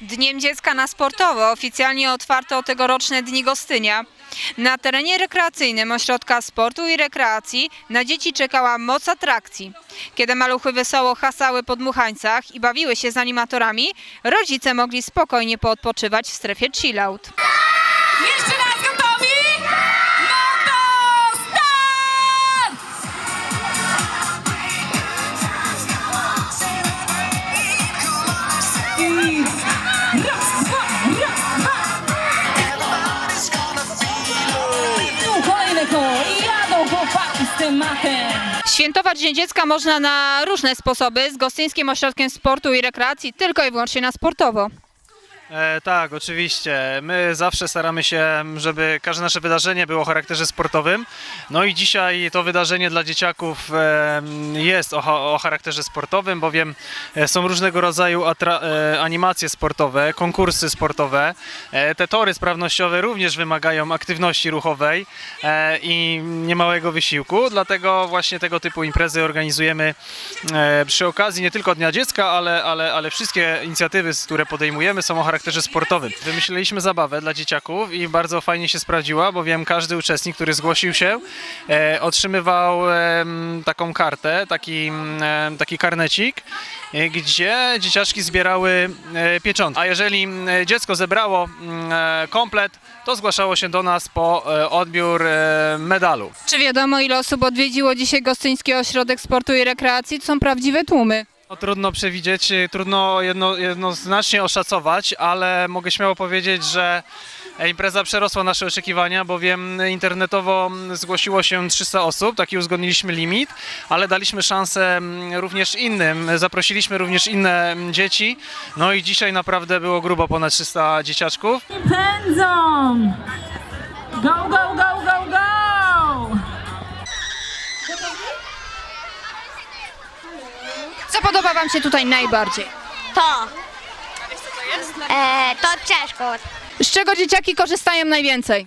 Dniem Dziecka na Sportowo oficjalnie otwarto tegoroczne Dni Gostynia. Na terenie rekreacyjnym Ośrodka Sportu i Rekreacji na dzieci czekała moc atrakcji. Kiedy maluchy wesoło hasały po dmuchańcach i bawiły się z animatorami, rodzice mogli spokojnie poodpoczywać w strefie chillout. Jeszcze Świętować Dzień Dziecka można na różne sposoby. Z Gostyńskim Ośrodkiem Sportu i Rekreacji tylko i wyłącznie na sportowo. E, tak, oczywiście. My zawsze staramy się, żeby każde nasze wydarzenie było o charakterze sportowym. No i dzisiaj to wydarzenie dla dzieciaków e, jest o, o charakterze sportowym, bowiem e, są różnego rodzaju e, animacje sportowe, konkursy sportowe. E, te tory sprawnościowe również wymagają aktywności ruchowej e, i niemałego wysiłku, dlatego właśnie tego typu imprezy organizujemy e, przy okazji nie tylko Dnia Dziecka, ale, ale, ale wszystkie inicjatywy, które podejmujemy są o charakterze sportowym. Wymyśliliśmy zabawę dla dzieciaków i bardzo fajnie się sprawdziła, bowiem każdy uczestnik, który zgłosił się, e, otrzymywał em, taką kartę, taki, em, taki karnecik, e, gdzie dzieciaczki zbierały e, pieczątki. A jeżeli dziecko zebrało e, komplet, to zgłaszało się do nas po e, odbiór e, medalu. Czy wiadomo, ile osób odwiedziło dzisiaj Gostyński Ośrodek Sportu i Rekreacji? To są prawdziwe tłumy. No, trudno przewidzieć, y, trudno jedno, jednoznacznie oszacować, ale mogę śmiało powiedzieć, że impreza przerosła nasze oczekiwania, bowiem internetowo zgłosiło się 300 osób, taki uzgodniliśmy limit, ale daliśmy szansę również innym, zaprosiliśmy również inne dzieci, no i dzisiaj naprawdę było grubo ponad 300 dzieciaczków. Pędzą! Go, go, go! Podoba Wam się tutaj najbardziej? To. E, to przeszkód. Z czego dzieciaki korzystają najwięcej?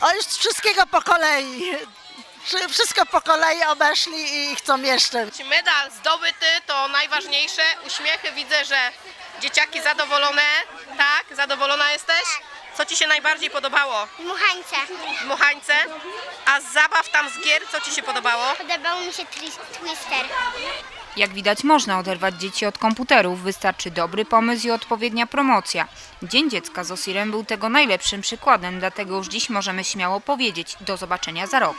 O już wszystkiego po kolei. Wszy- Wszystko po kolei obeszli i chcą jeszcze. Medal zdobyty to najważniejsze. Uśmiechy widzę, że dzieciaki zadowolone. Tak, zadowolona jesteś? Co ci się najbardziej podobało Dmuchańce. w Muchańce? A z zabaw tam z gier, co ci się podobało? Podobał mi się tris- twister. Jak widać, można oderwać dzieci od komputerów. Wystarczy dobry pomysł i odpowiednia promocja. Dzień Dziecka z Osirem był tego najlepszym przykładem, dlatego już dziś możemy śmiało powiedzieć do zobaczenia za rok.